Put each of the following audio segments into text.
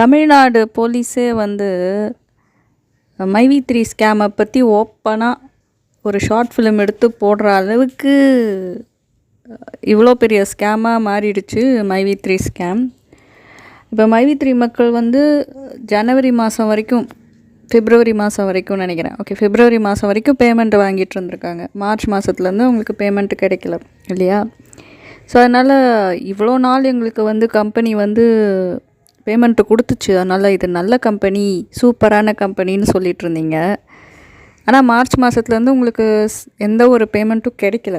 தமிழ்நாடு போலீஸே வந்து மைவி த்ரீ ஸ்கேமை பற்றி ஓப்பனாக ஒரு ஷார்ட் ஃபிலிம் எடுத்து போடுற அளவுக்கு இவ்வளோ பெரிய ஸ்கேமாக மாறிடுச்சு மைவி த்ரீ ஸ்கேம். இப்போ மைவி த்ரீ மக்கள் வந்து ஜனவரி மாதம் வரைக்கும் பிப்ரவரி மாதம் வரைக்கும் நினைக்கிறேன். ஓகே பிப்ரவரி மாதம் வரைக்கும் பேமெண்ட் வாங்கிட்டு இருந்திருக்காங்க. மார்ச் மாதத்துலேருந்து உங்களுக்கு பேமெண்ட் கிடைக்கல இல்லையா? ஸோ அதனால் இவ்வளோ நாள் எங்களுக்கு வந்து கம்பெனி வந்து பேமெண்ட்டு கொடுத்துச்சு. அதனால் இது நல்ல கம்பெனி சூப்பரான கம்பெனின்னு சொல்லிட்டு இருந்தீங்க ஆனால் மார்ச் மாதத்துலேருந்து உங்களுக்கு ஸ்- எந்த ஒரு பேமெண்ட்டும் கிடைக்கல.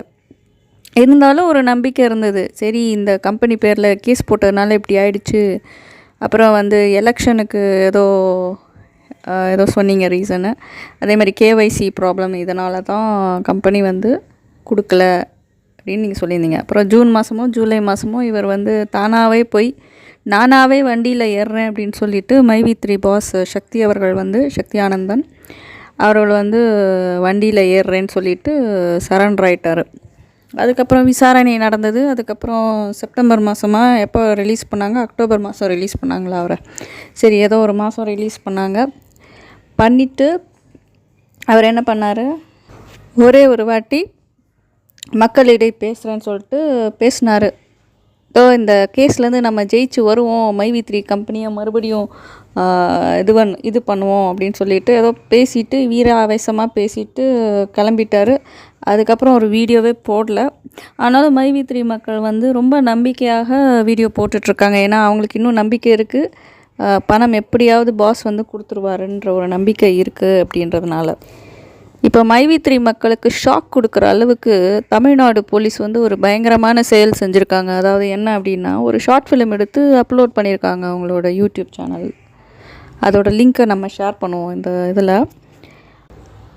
இருந்தாலும் ஒரு நம்பிக்கை இருந்தது. சரி இந்த கம்பெனி பேரில் கேஸ் போட்டதுனால இப்படி ஆயிடுச்சு. அப்புறம் வந்து எலெக்ஷனுக்கு ஏதோ ஏதோ சொன்னீங்க ரீசனு. அதே மாதிரி கேஒய்சி ப்ராப்ளம் இதனால தான் கம்பெனி வந்து கொடுக்கல அப்படின்னு நீங்கள் சொல்லியிருந்தீங்க. அப்புறம் ஜூன் மாதமோ ஜூலை மாதமோ இவர் வந்து தானாகவே போய் நானாகவே வண்டியில் ஏறுறேன் அப்படின்னு சொல்லிட்டு மைவி த்ரீ பாஸ் சக்தி அவர்கள் வந்து சக்தி ஆனந்தன் அவர்கள் வந்து வண்டியில் ஏறுறேன்னு சொல்லிட்டு சரண்டர் ஆகிட்டார் அதுக்கப்புறம் விசாரணை நடந்தது. அதுக்கப்புறம் செப்டம்பர் மாதமாக எப்போ ரிலீஸ் பண்ணாங்க? அக்டோபர் மாதம் ரிலீஸ் பண்ணாங்களா அவரை? சரி ஏதோ ஒரு மாதம் ரிலீஸ் பண்ணாங்க. பண்ணிவிட்டு அவர் என்ன பண்ணார்? ஒரே ஒரு வாட்டி மக்களிடையே பேசுகிறேன்னு சொல்லிட்டு பேசினார். ஸோ இந்த கேஸ்லேருந்து நம்ம ஜெயிச்சு வருவோம் மைவி த்ரீ கம்பெனியை மறுபடியும் இது பண் இது பண்ணுவோம் அப்படின்னு சொல்லிட்டு ஏதோ பேசிட்டு வீர ஆவேசமாக பேசிட்டு கிளம்பிட்டார். அதுக்கப்புறம் ஒரு வீடியோவே போடல. ஆனாலும் மைவி த்ரீ மக்கள் வந்து ரொம்ப நம்பிக்கையாக வீடியோ போட்டுட்ருக்காங்க. ஏன்னா அவங்களுக்கு இன்னும் நம்பிக்கை இருக்குது பணம் எப்படியாவது பாஸ் வந்து கொடுத்துருவாருன்ற ஒரு நம்பிக்கை இருக்குது அப்படின்றதுனால. இப்போ மைவி த்ரீ மக்களுக்கு ஷாக் கொடுக்குற அளவுக்கு தமிழ்நாடு போலீஸ் வந்து ஒரு பயங்கரமான செயல் செஞ்சுருக்காங்க. அதாவது என்ன அப்படின்னா ஒரு ஷார்ட் ஃபிலிம் எடுத்து அப்லோட் பண்ணியிருக்காங்க அவங்களோட யூடியூப் சேனல் அதோட லிங்க்கை நம்ம ஷேர் பண்ணுவோம் இந்த இதில்.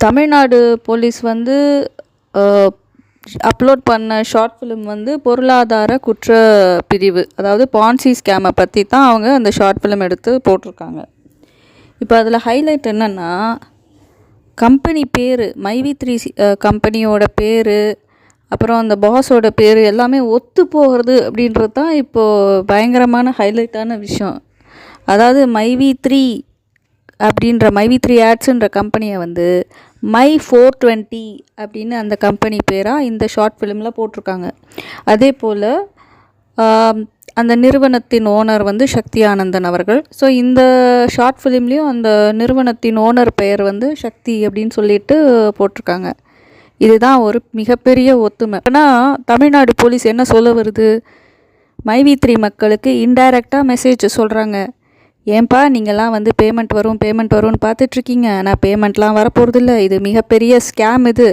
தமிழ்நாடு போலீஸ் வந்து அப்லோட் பண்ண ஷார்ட் ஃபிலிம் வந்து பொருளாதார குற்ற பிரிவு. அதாவது பான்சி ஸ்கேமை பற்றி தான் அவங்க அந்த ஷார்ட் ஃபிலிம் எடுத்து போட்டிருக்காங்க. இப்போ அதில் ஹைலைட் என்னென்னா கம்பெனி பேர் மைவி த்ரீ கம்பெனியோட பேர் அப்புறம் அந்த பாஸோட பேர் எல்லாமே ஒத்து போகிறது அப்படின்றது தான் இப்போது பயங்கரமான ஹைலைட்டான விஷயம். அதாவது மைவி த்ரீ அப்படின்ற மைவி த்ரீ ஆட்ஸுன்ற கம்பெனியை வந்து மை ஃபோர் டுவெண்ட்டி அப்படின்னு அந்த கம்பெனி பேராக இந்த ஷார்ட் ஃபிலிமில் போட்டிருக்காங்க. அதே போல் அந்த நிறுவனத்தின் ஓனர் வந்து சக்தி ஆனந்தன் அவர்கள். ஸோ இந்த ஷார்ட் ஃபிலிம்லேயும் அந்த நிறுவனத்தின் ஓனர் பெயர் வந்து சக்தி அப்படின்னு சொல்லிட்டு போட்டிருக்காங்க. இதுதான் ஒரு மிகப்பெரிய ஒத்துமை. ஆனால் தமிழ்நாடு போலீஸ் என்ன சொல்ல வருது? மைவி த்ரீ மக்களுக்கு இன்டைரக்டாக மெசேஜ் சொல்கிறாங்க ஏன்பா நீங்கள்லாம் வந்து பேமெண்ட் வரும் பேமெண்ட் வரும்னு பார்த்துட்ருக்கீங்க. ஆனால் பேமெண்ட்லாம் வரப்போகிறதில்ல இது மிகப்பெரிய ஸ்கேம் இது.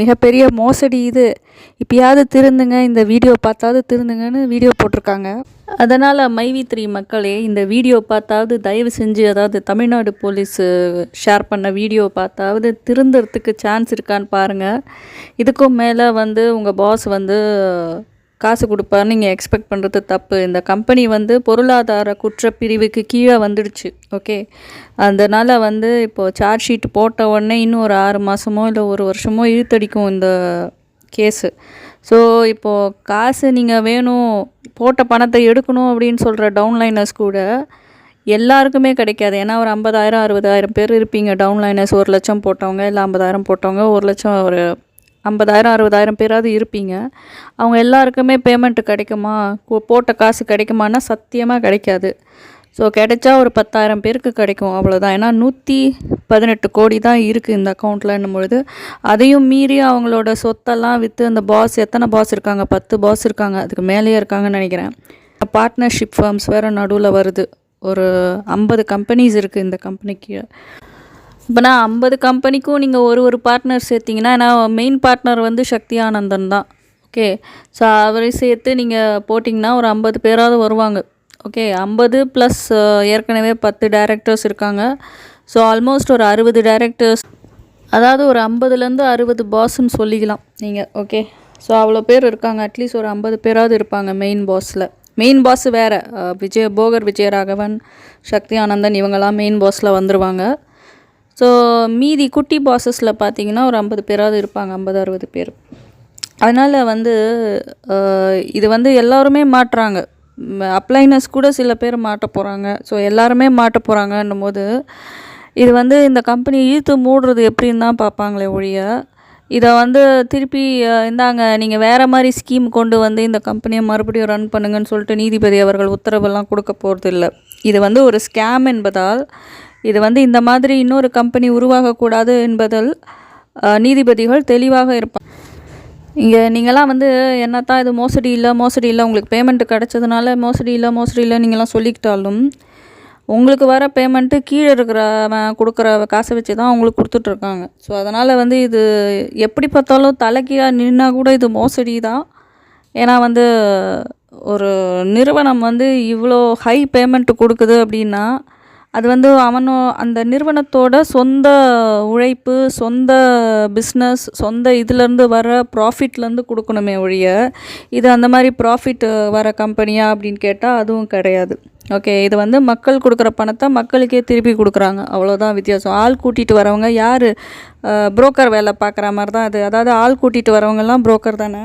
மிகப்பெரிய மோசடி இது. இப்பயாவது திருந்துங்க இந்த வீடியோ பார்த்தாவது திருந்துங்கன்னு வீடியோ போட்டிருக்காங்க. அதனால் மைவி த்ரீ மக்களே இந்த வீடியோ பார்த்தாவது தயவு செஞ்சு அதாவது தமிழ்நாடு போலீஸு ஷேர் பண்ண வீடியோ பார்த்தாவது திருந்துறதுக்கு சான்ஸ் இருக்கான்னு பாருங்கள் இதுக்கும் மேலே வந்து உங்கள் பாஸ் வந்து காசு கொடுப்பான்னு நீங்கள் எக்ஸ்பெக்ட் பண்ணுறது தப்பு. இந்த கம்பெனி வந்து பொருளாதார குற்றப்பிரிவுக்கு கீழே வந்துடுச்சு ஓகே அதனால் வந்து இப்போது சார்ஜ் ஷீட் போட்ட உடனே இன்னும் ஒரு ஆறு மாதமோ இல்லை ஒரு வருஷமோ இழுத்தடிக்கும் இந்த கேஸு ஸோ இப்போது காசு நீங்கள் வேணும் போட்ட பணத்தை எடுக்கணும் அப்படின்னு சொல்கிற டவுன்லைனர்ஸ் கூட எல்லாருக்குமே கிடைக்காது. ஏன்னா ஒரு ஐம்பதாயிரம் அறுபதாயிரம் பேர் இருப்பீங்க. டவுன்லைனர்ஸ் ஒரு லட்சம் போட்டவங்க இல்லை ஐம்பதாயிரம் போட்டவங்க ஒரு லட்சம் ஒரு ஐம்பதாயிரம் அறுபதாயிரம் பேராவது இருப்பீங்க. அவங்க எல்லாருக்குமே பேமெண்ட்டு கிடைக்குமா? போட்ட காசு கிடைக்குமான்னா சத்தியமாக கிடைக்காது. ஸோ கிடைச்சா ஒரு பத்தாயிரம் பேருக்கு கிடைக்கும் அவ்வளோதான் ஏன்னா நூற்றி பதினெட்டு கோடி தான் இருக்குது இந்த அக்கௌண்ட்லன்னும் பொழுது. அதையும் மீறி அவங்களோட சொத்தெல்லாம் விற்று அந்த பாஸ் எத்தனை பாஸ் இருக்காங்க? பத்து பாஸ் இருக்காங்க. அதுக்கு மேலேயே இருக்காங்கன்னு நினைக்கிறேன். பார்ட்னர்ஷிப் ஃபார்ம்ஸ் வேறு நடுவில் வருது. ஒரு ஐம்பது கம்பெனிஸ் இருக்குது இந்த கம்பெனிக்கு இப்போ நான் ஐம்பது கம்பெனிக்கும் நீங்கள் ஒரு ஒரு பார்ட்னர் சேர்த்திங்கன்னா ஏன்னா மெயின் பார்ட்னர் வந்து சக்தி ஆனந்தன் தான். ஓகே ஸோ அவரை சேர்த்து நீங்கள் போட்டிங்கன்னா ஒரு ஐம்பது பேராவது வருவாங்க. ஓகே ஐம்பது ப்ளஸ் ஏற்கனவே பத்து டேரக்டர்ஸ் இருக்காங்க. ஸோ ஆல்மோஸ்ட் ஒரு அறுபது டேரக்டர்ஸ் அதாவது ஒரு ஐம்பதுலேருந்து அறுபது பாஸ்ன்னு சொல்லிக்கலாம் நீங்கள் ஓகே ஸோ அவ்வளோ பேர் இருக்காங்க. அட்லீஸ்ட் ஒரு ஐம்பது பேராவது இருப்பாங்க மெயின் பாஸில் மெயின் பாஸ் வேறு. விஜய போகர் விஜயராகவன் சக்தி ஆனந்தன் இவங்கெல்லாம் மெயின் பாஸில் வந்துருவாங்க. ஸோ மீதி குட்டி பாஸஸில் பார்த்தீங்கன்னா ஒரு ஐம்பது பேராவது இருப்பாங்க ஐம்பது அறுபது பேர். அதனால் வந்து இது வந்து எல்லாருமே மாட்டுறாங்க அப்ளைனஸ் கூட சில பேர் மாட்ட போகிறாங்க ஸோ எல்லாருமே மாட்ட போகிறாங்கன்னும் போது இது வந்து இந்த கம்பெனி இழுத்து மூடுறது எப்படின்னு தான் பார்ப்பாங்களே ஒழிய இதை வந்து திருப்பி இந்தாங்க நீங்கள் வேறு மாதிரி ஸ்கீம் கொண்டு வந்து இந்த கம்பெனியை மறுபடியும் ரன் பண்ணுங்கன்னு சொல்லிட்டு நீதிபதி அவர்கள் உத்தரவெல்லாம் கொடுக்க போகிறது இல்லை இது வந்து ஒரு ஸ்கேம் என்பதால் இது வந்து இந்த மாதிரி இன்னொரு கம்பெனி உருவாகக்கூடாது என்பதில் நீதிபதிகள் தெளிவாக இருப்பாங்க இங்கே நீங்களாம் வந்து என்னத்தான் இது மோசடி இல்லை மோசடி இல்லை உங்களுக்கு பேமெண்ட்டு கிடச்சதுனால மோசடி இல்லை மோசடி இல்லை நீங்களாம் சொல்லிக்கிட்டாலும் உங்களுக்கு வர பேமெண்ட்டு கீழே இருக்கிறவன் கொடுக்குற காசை வச்சு தான் அவங்களுக்கு கொடுத்துட்ருக்காங்க. ஸோ அதனால் வந்து இது எப்படி பார்த்தாலும் தலைக்கீழாக நின்னா கூட இது மோசடி தான் ஏன்னா வந்து ஒரு நிறுவனம் வந்து இவ்வளோ ஹை பேமெண்ட்டு கொடுக்குது அப்படின்னா அது வந்து அவனோ அந்த நிறுவனத்தோட சொந்த உழைப்பு சொந்த பிஸ்னஸ் சொந்த இதுலேருந்து வர ப்ராஃபிட்லேருந்து கொடுக்கணுமே ஒழிய இது அந்த மாதிரி ப்ராஃபிட் வர கம்பெனியா அப்படின்னு கேட்டால் அதுவும் கிடையாது. ஓகே இது வந்து மக்கள் கொடுக்குற பணத்தை மக்களுக்கே திருப்பி கொடுக்குறாங்க. அவ்வளோதான் வித்தியாசம். ஆள் கூட்டிகிட்டு வரவங்க யார்? புரோக்கர் வேலை பார்க்குற மாதிரி தான் அது. அதாவது ஆள் கூட்டிகிட்டு வரவங்கெல்லாம் புரோக்கர் தானே?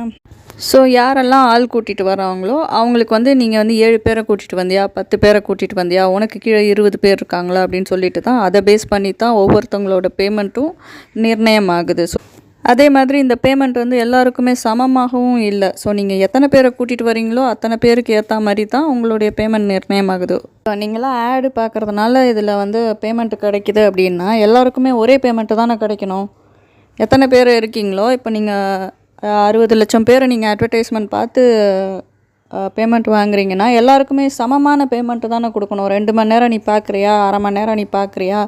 ஸோ யாரெல்லாம் ஆள் கூட்டிகிட்டு வராங்களோ அவங்களுக்கு வந்து நீங்கள் வந்து ஏழு பேரை கூட்டிகிட்டு வந்தியா பத்து பேரை கூட்டிகிட்டு வந்தியா உனக்கு கீழே இருபது பேர் இருக்காங்களா அப்படின்னு சொல்லிட்டு தான் அதை பேஸ் பண்ணி தான் ஒவ்வொருத்தவங்களோட பேமெண்ட்டும் நிர்ணயம் ஆகுது ஸோ அதே மாதிரி இந்த பேமெண்ட் வந்து எல்லாருக்குமே சமமாகவும் இல்லை. ஸோ நீங்கள் எத்தனை பேரை கூட்டிகிட்டு வரீங்களோ அத்தனை பேருக்கு ஏற்ற மாதிரி தான் உங்களுடைய பேமெண்ட் நிர்ணயம் ஆகுது இப்போ நீங்களாம் ஆடு பார்க்குறதுனால இதில் வந்து பேமெண்ட் கிடைக்குது அப்படின்னா எல்லாருக்குமே ஒரே பேமெண்ட்டு தானே கிடைக்கணும். எத்தனை பேர் இருக்கீங்களோ இப்போ நீங்கள் அறுபது லட்சம் பேரை நீங்கள் அட்வர்டைஸ்மெண்ட் பார்த்து பேமெண்ட் வாங்குறீங்கன்னா எல்லாருக்குமே சமமான பேமெண்ட்டு தானே கொடுக்கணும். ரெண்டு மணி நேரம் நீ பார்க்குறியா? அரை மணி நேரம் நீ பார்க்குறியா?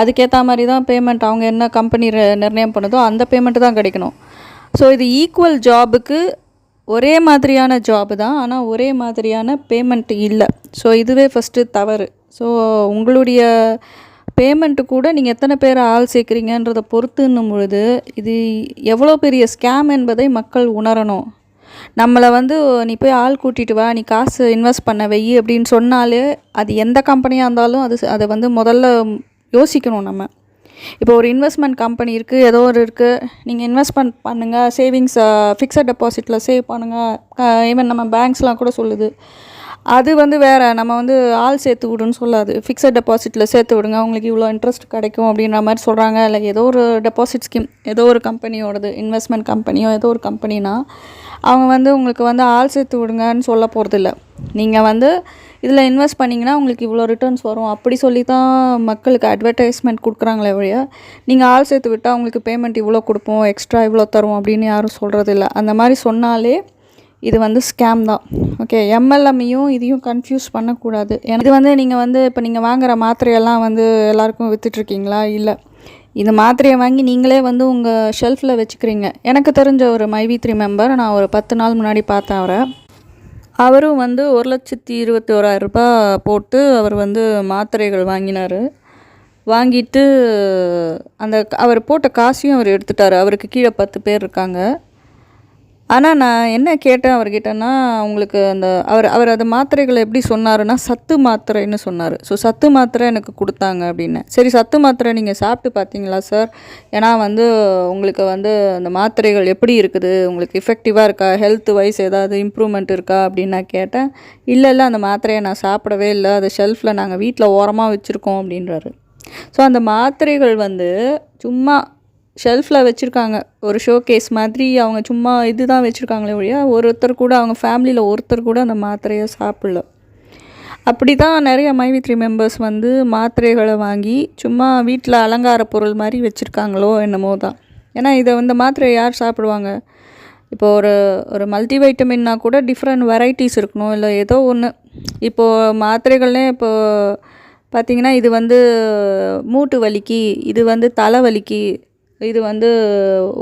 அதுக்கேற்ற மாதிரி தான் பேமெண்ட் அவங்க என்ன கம்பெனி நிர்ணயம் பண்ணுதோ அந்த பேமெண்ட்டு தான் கிடைக்கணும். ஸோ இது ஈக்குவல் ஜாபுக்கு ஒரே மாதிரியான ஜாபு தான் ஆனால் ஒரே மாதிரியான பேமெண்ட் இல்லை. ஸோ இதுவே ஃபஸ்ட்டு தவறு. ஸோ உங்களுடைய பேமெண்ட்டு கூட நீங்கள் எத்தனை பேர் ஆள் சேர்க்குறீங்கன்றதை பொறுத்துன்னும் பொழுது இது எவ்வளோ பெரிய ஸ்கேம் என்பதை மக்கள் உணரணும். நம்மளை வந்து நீ போய் ஆள் கூட்டிகிட்டு வா நீ காசு இன்வெஸ்ட் பண்ண வை அப்படின்னு சொன்னாலே அது எந்த கம்பெனியாக இருந்தாலும் அது அதை வந்து முதல்ல யோசிக்கணும் நம்ம. இப்போ ஒரு இன்வெஸ்ட்மெண்ட் கம்பெனி இருக்குது ஏதோ ஒரு இருக்குது நீங்கள் இன்வெஸ்ட்மெண்ட் பண்ணுங்கள் சேவிங்ஸ் ஃபிக்ஸட் டெபாசிட்டில் சேவ் பண்ணுங்கள் ஈவன் நம்ம பேங்க்ஸ்லாம் கூட சொல்லுது. அது வந்து வேறு நம்ம வந்து ஆள் சேர்த்து விடுன்னு சொல்லாது. ஃபிக்ஸட் டெபாசிட்டில் சேர்த்து விடுங்க. உங்களுக்கு இவ்வளோ இன்ட்ரெஸ்ட் கிடைக்கும் அப்படின்ற மாதிரி சொல்கிறாங்க இல்லை ஏதோ ஒரு டெபாசிட் ஸ்கீம் ஏதோ ஒரு கம்பெனியோடது இன்வெஸ்ட்மெண்ட் கம்பெனியோ ஏதோ ஒரு கம்பெனினா அவங்க வந்து உங்களுக்கு வந்து ஆள் சேர்த்து விடுங்கன்னு சொல்ல போகிறதில்ல நீங்கள் வந்து இதில் இன்வெஸ்ட் பண்ணிங்கன்னா உங்களுக்கு இவ்வளோ ரிட்டர்ன்ஸ் வரும். அப்படி சொல்லி தான் மக்களுக்கு அட்வர்டைஸ்மெண்ட் கொடுக்குறாங்களே ஒழிய நீங்கள் ஆள் சேர்த்து விட்டால் உங்களுக்கு பேமெண்ட் இவ்வளோ கொடுப்போம் எக்ஸ்ட்ரா இவ்வளோ தருவோம் அப்படின்னு யாரும் சொல்கிறதில்ல அந்த மாதிரி சொன்னாலே இது வந்து ஸ்கேம் தான். ஓகே எம்எல்எம்மையும் இதையும் கன்ஃபியூஸ் பண்ணக்கூடாது. ஏன்னா இது வந்து நீங்கள் வந்து இப்போ நீங்கள் வாங்குகிற மாத்திரையெல்லாம் வந்து எல்லாருக்கும் விற்றுட்ருக்கீங்களா இல்லை. இந்த மாத்திரையை வாங்கி நீங்களே வந்து உங்கள் ஷெல்ஃபில் வச்சுக்கிறீங்க. எனக்கு தெரிஞ்ச ஒரு மைவி த்ரீ மெம்பர் நான் ஒரு பத்து நாள் முன்னாடி பார்த்தேன் அவரை. அவரும் வந்து ஒரு லட்சத்தி இருபத்தி ஓராயிரம் ரூபாய் போட்டு அவர் வந்து மாத்திரைகள் வாங்கினார். வாங்கிட்டு அந்த அவர் போட்ட காசையும் அவர் எடுத்துட்டார். அவருக்கு கீழே பத்து பேர் இருக்காங்க. ஆனால் நான் என்ன கேட்டேன் அவர்கிட்டனா உங்களுக்கு அந்த அவர் அவர் அந்த மாத்திரைகளை எப்படி சொன்னாருன்னா சத்து மாத்திரைன்னு சொன்னார். ஸோ சத்து மாத்திரை எனக்கு கொடுத்தாங்க அப்படின்னு. சரி சத்து மாத்திரை நீங்கள் சாப்பிட்டு பார்த்தீங்களா சார் ஏன்னா வந்து உங்களுக்கு வந்து அந்த மாத்திரைகள் எப்படி இருக்குது? உங்களுக்கு எஃபெக்டிவாக இருக்கா? ஹெல்த் வைஸ் ஏதாவது இம்ப்ரூவ்மெண்ட் இருக்கா? அப்படின்னு நான் கேட்டேன். இல்லை இல்லை அந்த மாத்திரையை நான் சாப்பிடவே இல்லை. அதை ஷெல்ஃபில் நாங்கள் வீட்டில் ஓரமாக வச்சுருக்கோம் அப்படின்றாரு. ஸோ அந்த மாத்திரைகள் வந்து சும்மா ஷெல்ஃபில் வச்சுருக்காங்க. ஒரு ஷோ கேஸ் மாதிரி அவங்க சும்மா இது தான் வச்சுருக்காங்களே ஒழிய ஒருத்தர் கூட அவங்க ஃபேமிலியில் ஒருத்தர் கூட அந்த மாத்திரையை சாப்பிடல. அப்படி தான் நிறைய மைவி த்ரீ மெம்பர்ஸ் வந்து மாத்திரைகளை வாங்கி சும்மா வீட்டில் அலங்கார பொருள் மாதிரி வச்சுருக்காங்களோ என்னமோ தான். ஏன்னா இதை வந்து மாத்திரையை யார் சாப்பிடுவாங்க? இப்போ ஒரு ஒரு மல்டி வைட்டமின்னா கூட டிஃப்ரெண்ட் வெரைட்டிஸ் இருக்கணும். இல்லை ஏதோ ஒன்று இப்போது மாத்திரைகள்லே இப்போ பார்த்திங்கன்னா இது வந்து மூட்டு வலிக்கு இது வந்து தலைவலிக்கு இது வந்து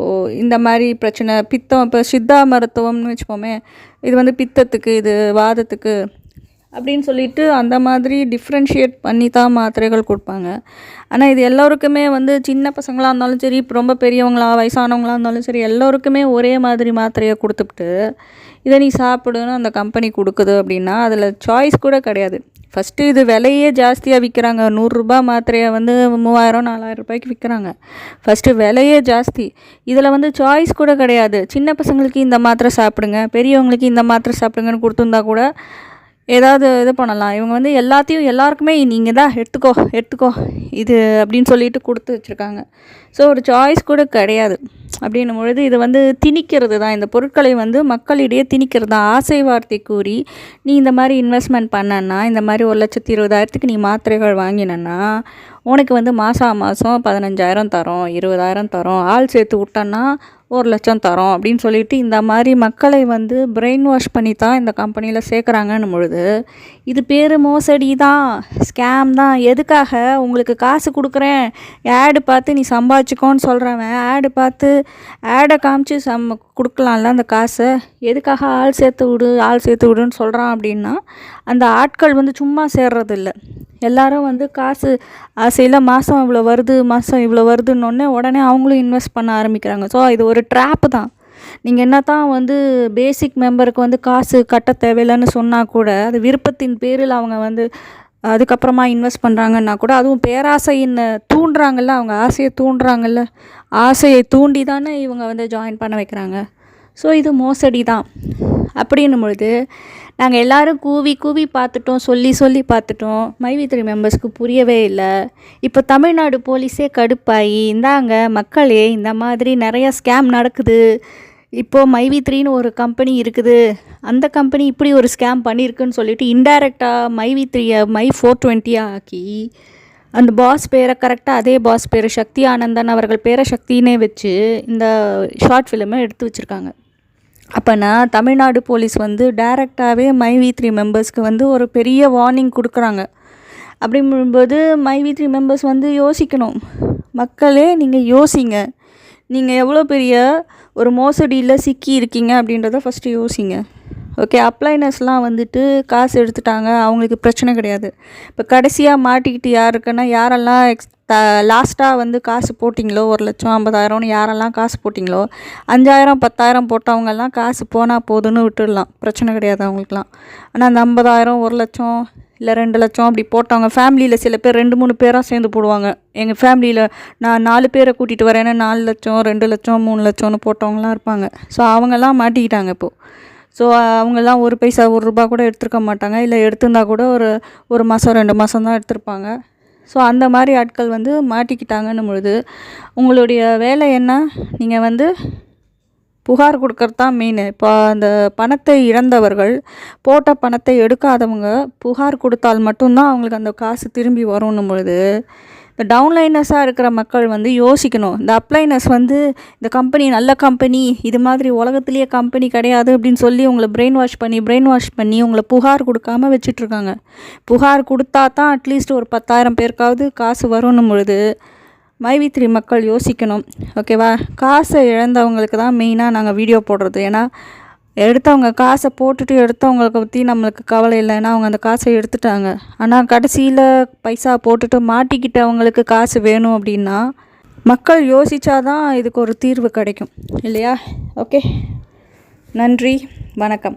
ஓ, இந்த மாதிரி பிரச்சனை பித்தம் இப்போ சித்தா மருத்துவம்னு வச்சுப்போமே இது வந்து பித்தத்துக்கு இது வாதத்துக்கு அப்படின்னு சொல்லிட்டு அந்த மாதிரி டிஃப்ரென்ஷியேட் பண்ணி தான் மாத்திரைகள் கொடுப்பாங்க. ஆனால் இது எல்லோருக்குமே வந்து சின்ன பசங்களாக இருந்தாலும் சரி இப்போ ரொம்ப பெரியவங்களா வயசானவங்களாக இருந்தாலும் சரி எல்லோருக்குமே ஒரே மாதிரி மாத்திரையை கொடுத்துட்டு இதை நீ சாப்பிடுன்னு அந்த கம்பெனி கொடுக்குது அப்படின்னா அதில் சாய்ஸ் கூட கிடையாது. ஃபஸ்ட்டு இது விலையே ஜாஸ்தியாக விற்கிறாங்க நூறுரூபா மாத்திரையை வந்து மூவாயிரம் நாலாயிரம் ரூபாய்க்கு விற்கிறாங்க ஃபஸ்ட்டு விலையே ஜாஸ்தி. இதில் வந்து சாய்ஸ் கூட கிடையாது. சின்ன பசங்களுக்கு இந்த மாத்திரை சாப்பிடுங்க பெரியவங்களுக்கு இந்த மாத்திரை சாப்பிடுங்கன்னு கொடுத்துருந்தா கூட ஏதாவது இது பண்ணலாம். இவங்க வந்து எல்லாத்தையும் எல்லாருக்குமே நீங்கள் தான் எடுத்துக்கோ எடுத்துக்கோ இது அப்படின்னு சொல்லிட்டு கொடுத்து வச்சுருக்காங்க. ஸோ ஒரு சாய்ஸ் கூட கிடையாது. அப்படின்னும் பொழுது இது வந்து திணிக்கிறது தான். இந்த பொருட்களை வந்து மக்களிடையே திணிக்கிறது தான். ஆசை வார்த்தை கூறி நீ இந்த மாதிரி இன்வெஸ்ட்மெண்ட் பண்ணனா இந்த மாதிரி ஒரு லட்சத்தி இருபதாயிரத்துக்கு நீ மாத்திரைகள் வாங்கினன்னா உனக்கு வந்து மாதம் மாதம் பதினஞ்சாயிரம் தரோம் இருபதாயிரம் தரோம். ஆள் சேர்த்து விட்டோன்னா ஒரு லட்சம் தரோம் அப்படின்னு சொல்லிட்டு இந்த மாதிரி மக்களை வந்து பிரெயின் வாஷ் பண்ணி தான் இந்த கம்பெனியில் சேர்க்குறாங்கன்னும் பொழுது இது பேர் மோசடி தான் ஸ்கேம் தான். எதுக்காக? உங்களுக்கு காசு கொடுக்குறேன். ஆடு பார்த்து நீ சம்பாதிச்சுக்கோன்னு சொல்கிறவன் ஆடு பார்த்து ஆடை காமிச்சு சம் கொடுக்கலாம்ல அந்த காசை. எதுக்காக ஆள் சேர்த்து விடு ஆள் சேர்த்து விடுன்னு சொல்கிறான் அப்படின்னா அந்த ஆட்கள் வந்து சும்மா சேர்றதில்ல. எல்லாரும் வந்து காசு ஆசையில் மாதம் இவ்வளோ வருது மாதம் இவ்வளோ வருதுன்னொடனே உடனே அவங்களும் இன்வெஸ்ட் பண்ண ஆரம்பிக்கிறாங்க. ஸோ இது ஒரு ட்ராப்பு தான். நீங்கள் என்ன தான் வந்து பேசிக் மெம்பருக்கு வந்து காசு கட்ட தேவையில்லைன்னு சொன்னால் கூட அது விருப்பத்தின் பேரில் அவங்க வந்து அதுக்கப்புறமா இன்வெஸ்ட் பண்ணுறாங்கன்னா கூட அதுவும் பேராசையின் தூண்டுறாங்கல்ல அவங்க ஆசையை தூண்டுறாங்கல்ல ஆசையை தூண்டி தானே இவங்க வந்து ஜாயின் பண்ண வைக்கிறாங்க. ஸோ இது மோசடி தான் அப்படின்னும் பொழுது நாங்கள் எல்லோரும் கூவி கூவி பார்த்துட்டோம் சொல்லி சொல்லி பார்த்துட்டோம். மைவி த்ரீ மெம்பர்ஸ்க்கு புரியவே இல்லை. இப்போ தமிழ்நாடு போலீஸே கடுப்பாகி இந்தாங்க மக்களே இந்த மாதிரி நிறையா ஸ்கேம் நடக்குது. இப்போது மைவி த்ரீன்னு ஒரு கம்பெனி இருக்குது. அந்த கம்பெனி இப்படி ஒரு ஸ்கேம் பண்ணியிருக்குன்னு சொல்லிட்டு இன்டைரக்டாக மைவி த்ரீயை மை ஃபோர் டுவெண்ட்டியாக ஆக்கி அந்த பாஸ் பேரை கரெக்டாக அதே பாஸ் பேர் சக்தி ஆனந்தன் அவர்கள் பேரை சக்தினே வச்சு இந்த ஷார்ட் ஃபிலிமை எடுத்து வச்சுருக்காங்க. அப்போனா தமிழ்நாடு போலீஸ் வந்து டைரெக்டாகவே மை வி த்ரீ மெம்பர்ஸ்க்கு வந்து ஒரு பெரிய வார்னிங் கொடுக்குறாங்க. அப்படிங்கும்போது மை வி த்ரீ மெம்பர்ஸ் வந்து யோசிக்கணும். மக்களே நீங்கள் யோசிங்க. நீங்கள் எவ்வளோ பெரிய ஒரு மோசடியில் சிக்கி இருக்கீங்க அப்படின்றத ஃபஸ்ட்டு யோசிங்க. ஓகே அப்ளைனர்ஸ்லாம் வந்துட்டு காசு எடுத்துட்டாங்க அவங்களுக்கு பிரச்சனை கிடையாது. இப்போ கடைசியாக மாட்டிக்கிட்டு யாருக்குன்னா யாரெல்லாம் எக்ஸ் லாஸ்ட்டாக வந்து காசு போட்டிங்களோ? ஒரு லட்சம் ஐம்பதாயிரம்னு யாரெல்லாம் காசு போட்டிங்களோ? அஞ்சாயிரம் பத்தாயிரம் போட்டவங்கெல்லாம் காசு போனால் போதுன்னு விட்டுடலாம். பிரச்சனை கிடையாது அவங்களுக்குலாம் ஆனால் அந்த ஐம்பதாயிரம் ஒரு லட்சம் இல்லை ரெண்டு லட்சம் அப்படி போட்டவங்க ஃபேமிலியில் சில பேர் ரெண்டு மூணு பேராக சேர்ந்து போடுவாங்க. எங்கள் ஃபேமிலியில் நான் நாலு பேரை கூட்டிகிட்டு வரேன்னு நாலு லட்சம் ரெண்டு லட்சம் மூணு லட்சம்னு போட்டவங்களாம் இருப்பாங்க. ஸோ அவங்கெல்லாம் மாட்டிக்கிட்டாங்க இப்போது ஸோ அவங்கெல்லாம் ஒரு பைசா ஒரு ரூபா கூட எடுத்துருக்க மாட்டாங்க. இல்லை எடுத்திருந்தா கூட ஒரு ஒரு மாதம் ரெண்டு மாதம் தான் எடுத்திருப்பாங்க. ஸோ அந்த மாதிரி ஆட்கள் வந்து மாட்டிக்கிட்டாங்கன்னும் பொழுது உங்களுடைய வேலை என்ன? நீங்கள் வந்து புகார் கொடுக்கறது தான் மெயின் இப்போ அந்த பணத்தை இழந்தவர்கள் போட்ட பணத்தை எடுக்காதவங்க புகார் கொடுத்தால் மட்டும்தான் அவங்களுக்கு அந்த காசு திரும்பி வரும்னும் பொழுது இந்த டவுன்லைனர்ஸாக இருக்கிற மக்கள் வந்து யோசிக்கணும். இந்த அப்ளைனர்ஸ் வந்து இந்த கம்பெனி நல்ல கம்பெனி இது மாதிரி உலகத்துலேயே கம்பெனி கிடையாது அப்படின்னு சொல்லி உங்களை பிரெயின் வாஷ் பண்ணி பிரெயின் வாஷ் பண்ணி உங்களை புகார் கொடுக்காம வச்சிட்ருக்காங்க. புகார் கொடுத்தா தான் அட்லீஸ்ட் ஒரு பத்தாயிரம் பேருக்காவது காசு வரும்னு பொழுது மைவி த்ரீ மக்கள் யோசிக்கணும். ஓகேவா காசை இழந்தவங்களுக்கு தான் மெயினாக நாங்கள் வீடியோ போடுறது. ஏன்னா எடுத்தவங்க காசை போட்டுட்டு எடுத்தவங்களுக்கு பற்றி நம்மளுக்கு கவலை இல்லைன்னா அவங்க அந்த காசை எடுத்துட்டாங்க. ஆனால் கடைசியில் பைசா போட்டுட்டு மாட்டிக்கிட்டவங்களுக்கு காசு வேணும் அப்படின்னா மக்கள் யோசித்தாதான் இதுக்கு ஒரு தீர்வு கிடைக்கும். இல்லையா? ஓகே. நன்றி. வணக்கம்.